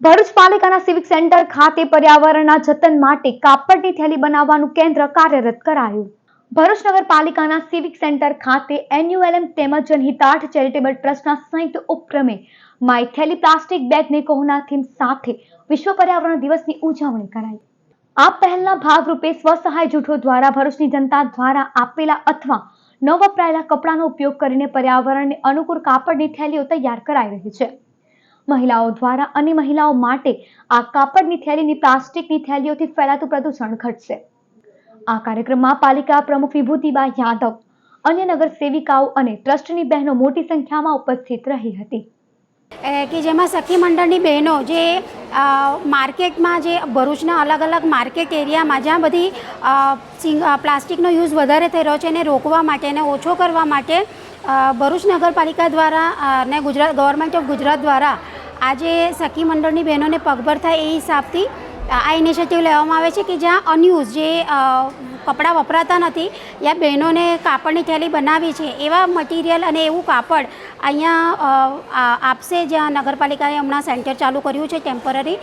ભરૂચ પાલિકાના civic centre ખાતે પર્યાવરણના જતન માટે કાપડની થેલી બનાવવાનું કેન્દ્ર કાર્યરત કરાયું. ભરૂચ નગરપાલિકાના સિવિક સેન્ટર ખાતે એન્યુએલએમ તેમજ જનહિતાર્થ ચેરિટેબલ ટ્રસ્ટના સંયુક્ત ઉપક્રમે માય થેલી પ્લાસ્ટિક બેગને કોહના થીમ સાથે વિશ્વ પર્યાવરણ દિવસની ઉજવણી કરાઈ. આ પહેલના ભાગરૂપે સ્વસહાય જૂથો દ્વારા ભરૂચની જનતા દ્વારા આપેલા અથવા ન વપરાયેલા કપડાનો ઉપયોગ કરીને પર્યાવરણને અનુકૂળ કાપડની થેલીઓ તૈયાર કરાઈ રહી છે. મહિલાઓ દ્વારા અને મહિલાઓ માટે આ કાપડની થેલીની, પ્લાસ્ટિકની થેલીઓથી ફેલાતું પ્રદૂષણ ઘટશે. આ કાર્યક્રમમાં પાલિકા પ્રમુખ વિભૂતિબા યાદવ, અન્ય નગર સેવિકાઓ અને ટ્રસ્ટની બહેનો મોટી સંખ્યામાં ઉપસ્થિત રહી હતી. કે જેમાં સખી મંડળની બહેનો જે માર્કેટમાં જે ભરૂચના અલગ અલગ માર્કેટ એરિયામાં જ્યાં બધી પ્લાસ્ટિકનો યુઝ વધારે થઈ રહ્યો છે એને રોકવા માટે એને ઓછો કરવા માટે ભરૂચ નગરપાલિકા દ્વારા અને ગુજરાત, ગવર્મેન્ટ ઓફ ગુજરાત દ્વારા આજે સખી મંડળની બહેનોને પગભર થાય એ હિસાબથી આ ઇનિશિયેટિવ લેવામાં આવે છે કે જ્યાં અન્યુઝ જે કપડાં વપરાતા નથી યા બહેનોને કાપડની થેલી બનાવી છે, એવા મટીરિયલ અને એવું કાપડ અહીંયા આપશે જ્યાં નગરપાલિકાએ હમણાં સેન્ટર ચાલુ કર્યું છે ટેમ્પરરી